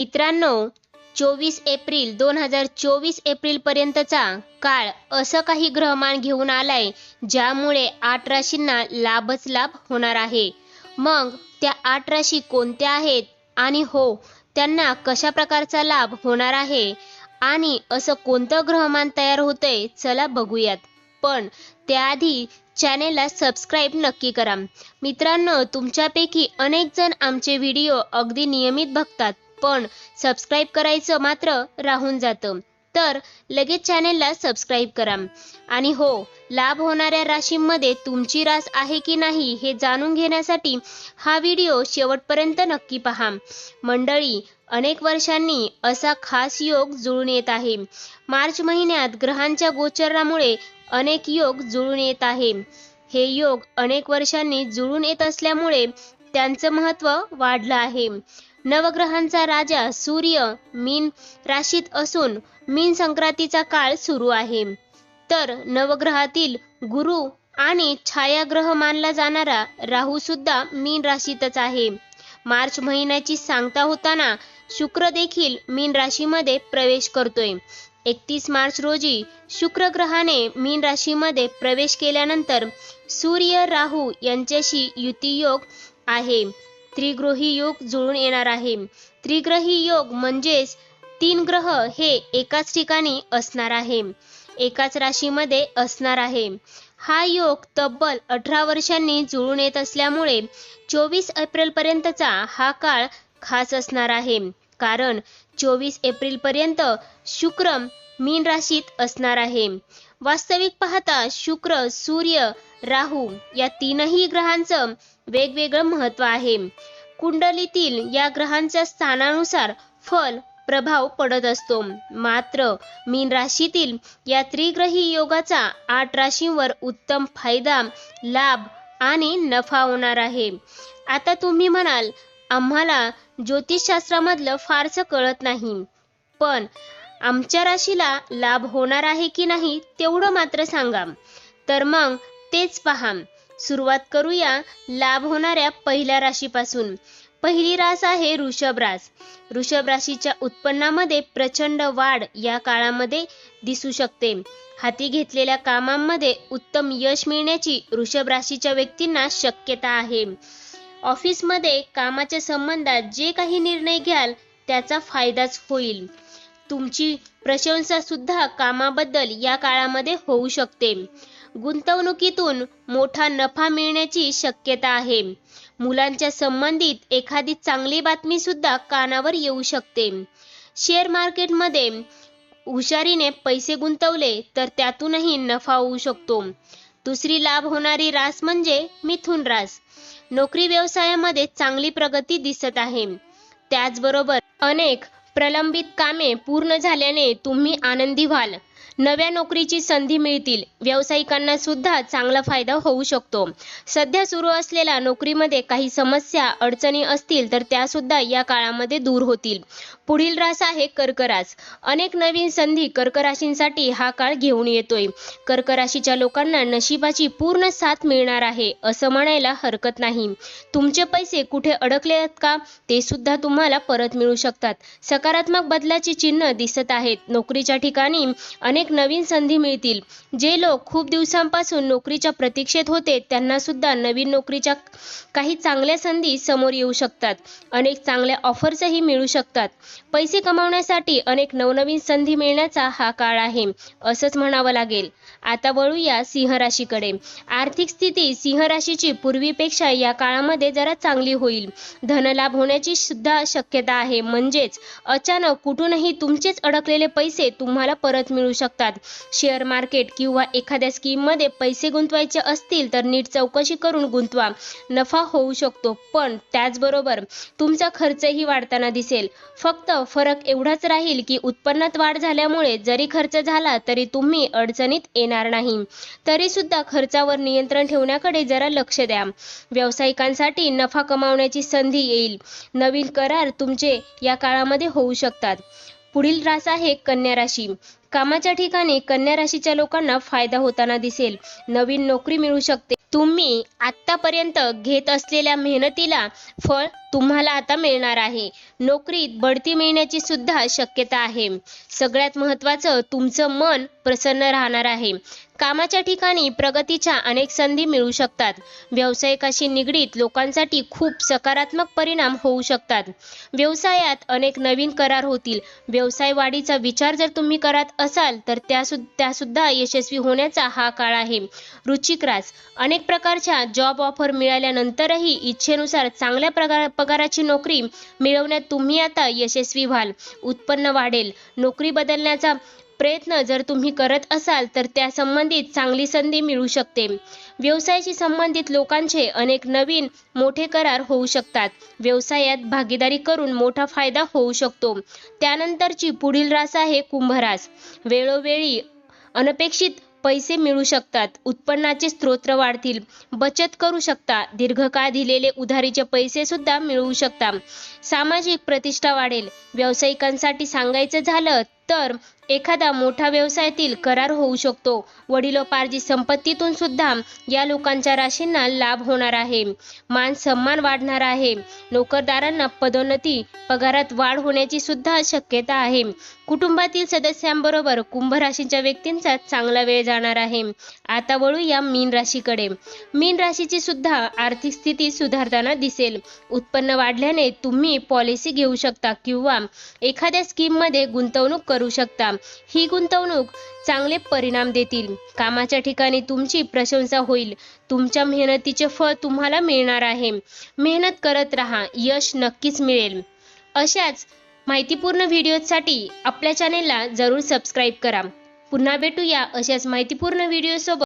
मित्रांनो चोवीस एप्रिल दोन हजार चोवीस एप्रिल पर्यंतचा काळ असं काही ग्रहमान घेऊन आलाय ज्यामुळे आठ राशींना लाभच लाभ होणार आहे. मग त्या आठ राशी कोणत्या आहेत आणि हो त्यांना कशा प्रकारचा लाभ होणार आहे आणि असं कोणतं ग्रहमान तयार होतंय चला बघूयात. पण त्याआधी चॅनेलला सबस्क्राईब नक्की करा. मित्रांनो तुमच्यापैकी अनेक जण आमचे व्हिडिओ अगदी नियमित बघतात. पण सबस्क्राईब करायचं मात्र राहून जातं. तर लगेच चॅनेलला सबस्क्राईब करा. आणि हो लाभ होणाऱ्या राशींमध्ये तुमची रास आहे की नाही हे जाणून घेण्यासाठी हा व्हिडिओ शेवटपर्यंत नक्की पहा. मंडळी अनेक वर्षांनी असा खास योग जुळून येत आहे. मार्च महिन्यात ग्रहांच्या गोचरामुळे अनेक योग जुळून येत आहे. हे योग अनेक वर्षांनी जुळून येत असल्यामुळे त्यांचं महत्त्व वाढलं आहे. नवग्रहांचा राजा सूर्य मीन राशीत असून मीन संक्रांतीचा काळ सुरू आहे. तर नवग्रहातील गुरु आणि छायाग्रह मानला जाणारा राहू सुद्धा मीन राशीतच आहे. मार्च महिन्याची सांगता होताना शुक्र देखील मीन राशीमध्ये प्रवेश करतोय. एकतीस मार्च रोजी शुक्र ग्रहाने मीन राशीमध्ये प्रवेश केल्यानंतर सूर्य राहू यांच्याशी युती योग आहे. त्रिग्रही योग जुळून येणार आहे. त्रिग्रही योग म्हणजेच तीन ग्रह हे एकाच ठिकाणी असणार आहे. एकाच राशीमध्ये असणार आहे. हा योग तब्बल अठरा वर्षांनी जुळून येत असल्यामुळे चोवीस एप्रिल पर्यंतचा हा काळ खास असणार आहे. कारण चोवीस एप्रिल पर्यंत शुक्र मीन राशीत असणार आहे. वास्तविक पाहता शुक्र सूर्य राहू या तीनही ग्रहांचं वेगवेगळं महत्त्व आहे. कुंडलीतील या ग्रहांच्या स्थानानुसार फल प्रभाव पडत असतो. मात्र मीन राशीतील या त्रिग्रही योगाचा आठ राशींवर उत्तम फायदा लाभ आणि नफा होणार आहे. आता तुम्ही म्हणाल आम्हाला ज्योतिषशास्त्रामधलं फारसं कळत नाही. पण आमच्या राशीला लाभ होणार आहे की नाही तेवढं मात्र सांगा. तर मग तेच पहा. सुरुवात करूया लाभ होणाऱ्या पहिल्या राशीपासून. पहिली रास आहे वृषभ रास. वृषभ राशीच्या उत्पन्नामध्ये प्रचंड वाढ या काळामध्ये दिसू शकते. हाती घेतलेल्या कामांमध्ये उत्तम यश मिळण्याची ऋषभ राशीच्या व्यक्तींना शक्यता आहे. ऑफिसमध्ये कामाच्या संबंधात जे काही निर्णय घ्याल त्याचा फायदाच होईल. तुमची प्रशंसा सुद्धा कामाबद्दल या काळामध्ये होऊ शकते. गुंतवणुकीतून मोठा नफा मिळण्याची शक्यता आहे. मुलांच्या संबंधित एखादी चांगली बातमी सुद्धा कानावर येऊ शकते. शेअर मार्केटमध्ये हुशारीने पैसे गुंतवले तर त्यातूनही नफा होऊ शकतो. दुसरी लाभ होणारी रास म्हणजे मिथुन रास. नोकरी व्यवसायामध्ये चांगली प्रगती दिसत आहे. त्याचबरोबर अनेक प्रलंबित कामे पूर्ण झाल्याने तुम्ही आनंदी व्हाल. नव्या नोकरीची संधी मिळतील. व्यावसायिकांना सुद्धा चांगला फायदा होऊ शकतो. सध्या सुरू असलेल्या नोकरीमध्ये काही समस्या अडचणी असतील तर त्या सुद्धा या काळामध्ये दूर होतील. पुढील रास आहे कर्करास. अनेक नवीन संधी कर्कराशींसाठी हा काळ घेऊन येतोय. कर्कराशीच्या लोकांना नशिबाची पूर्ण साथ मिळणार आहे असं म्हणायला हरकत नाही. तुमचे पैसे कुठे अडकले आहेत का? ते सुद्धा तुम्हाला परत मिळू शकतात. सकारात्मक बदलाची चिन्ह दिसत आहेत. नोकरीच्या ठिकाणी अनेक नवीन संधी मिळतील. जे लोक खूप दिवसांपासून नोकरीच्या प्रतीक्षेत होते त्यांना सुद्धा नवीन नोकरीच्या काही चांगल्या संधी समोर येऊ शकतात. अनेक चांगल्या ऑफर्सही मिळू शकतात. पैसे कमावण्यासाठी अनेक नवनवीन संधी मिळण्याचा हा काळ आहे असंच म्हणावं लागेल. आता वळूया सिंह राशीकडे. आर्थिक स्थिती सिंह राशीची पूर्वीपेक्षा या काळामध्ये जरा चांगली होईल. धनलाभ होण्याची सुद्धा शक्यता आहे. म्हणजेच अचानक कुठूनही तुमचेच अडकलेले पैसे तुम्हाला परत मिळू शकतात. शेअर मार्केट किंवा एखाद्या स्कीममध्ये पैसे गुंतवायचे असतील तर नीट चौकशी करून गुंतवा. नफा होऊ शकतो पण त्याचबरोबर तुमचा खर्चही वाढताना दिसेल. फक्त फरक एवढाच राहील की उत्पन्नात वाढ झाल्यामुळे जरी खर्च झाला तरी तुम्ही अडचणीत येणार नाही. तरी सुद्धा खर्चावर नियंत्रण ठेवण्याकडे जरा लक्ष द्या. व्यावसायिकांसाठी नफा कमावण्याची संधी येईल. नवीन करार तुमचे या काळामध्ये होऊ शकतात. पुढील रास आहे कन्या राशी. कामाच्या ठिकाणी कन्या राशीच्या लोकांना फायदा होताना दिसेल. नवीन नोकरी मिळू शकते. तुम्ही आतापर्यंत घेत असलेल्या मेहनतीला फळ तुम्हाला आता मिळणार आहे. नोकरीत बढती मिळण्याची सुद्धा शक्यता आहे. सगळ्यात महत्त्वाचं तुमचं मन प्रसन्न राहणार आहे. कामाच्या ठिकाणी प्रगतीच्या अनेक संधी मिळू शकतात. व्यावसायिकाशी निगडीत लोकांसाठी खूप सकारात्मक परिणाम होऊ शकतात. व्यवसायात अनेक नवीन करार होतील. व्यवसाय वाढीचा विचार जर तुम्ही करत असाल तर त्या त्यासुद्धा यशस्वी होण्याचा हा काळ आहे. रुचिक रास अनेक प्रकारच्या जॉब ऑफर मिळाल्यानंतरही इच्छेनुसार चांगल्या प्रकार पगाराची नोकरी मिळवण्यात तुम्ही आता यशस्वी व्हाल. उत्पन्न वाढेल. नोकरी बदलण्याचा प्रयत्न जर तुम्ही करत असाल तर त्या संबंधित चांगली संधी मिळू शकते. व्यवसायाशी संबंधित लोकांचे अनेक नवीन मोठे करार होऊ शकतात. व्यवसायात भागीदारी करून मोठा फायदा होऊ शकतो. त्यानंतरची पुढील रास आहे कुंभरास. वेळोवेळी अनपेक्षित पैसे मिळू शकतात. उत्पन्नाचे स्त्रोत वाढतील. बचत करू शकता. दीर्घकाळ दिलेले उधारीचे पैसे सुद्धा मिळवू शकता. सामाजिक प्रतिष्ठा वाढेल. व्यावसायिकांसाठी सांगायचं झालं तर एखादा मोठा व्यवसायातील करार होऊ शकतो. वडिलोपार्जित संपत्तीतून सुद्धा या लोकांच्या राशींना लाभ होणार आहे. मान सन्मान वाढणार आहे. नोकरदारांना पदोन्नती पगारात वाढ होण्याची सुद्धा शक्यता आहे. कुटुंबातील सदस्यांबरोबर कुंभ राशीच्या व्यक्तींचा चांगला वेळ जाणार आहे. आता वळू या मीन राशीकडे. मीन राशीची सुद्धा आर्थिक स्थिती सुधारताना दिसेल. उत्पन्न वाढल्याने तुम्ही पॉलिसी घेऊ शकता किंवा एखाद्या स्कीममध्ये गुंतवणूक करू शकता. ही गुंतवणूक चांगले परिणाम देतील. कामाच्या ठिकाणी तुमची प्रशंसा होईल. तुमच्या मेहनतीचे फळ तुम्हाला मिळणार आहे. मेहनत करत राहा. यश नक्कीच मिळेल. अशाच माहितीपूर्ण व्हिडिओसाठी आपल्या चॅनेलला जरूर सबस्क्राईब करा. पुन्हा भेटूया अशाच माहितीपूर्ण व्हिडिओ सोबत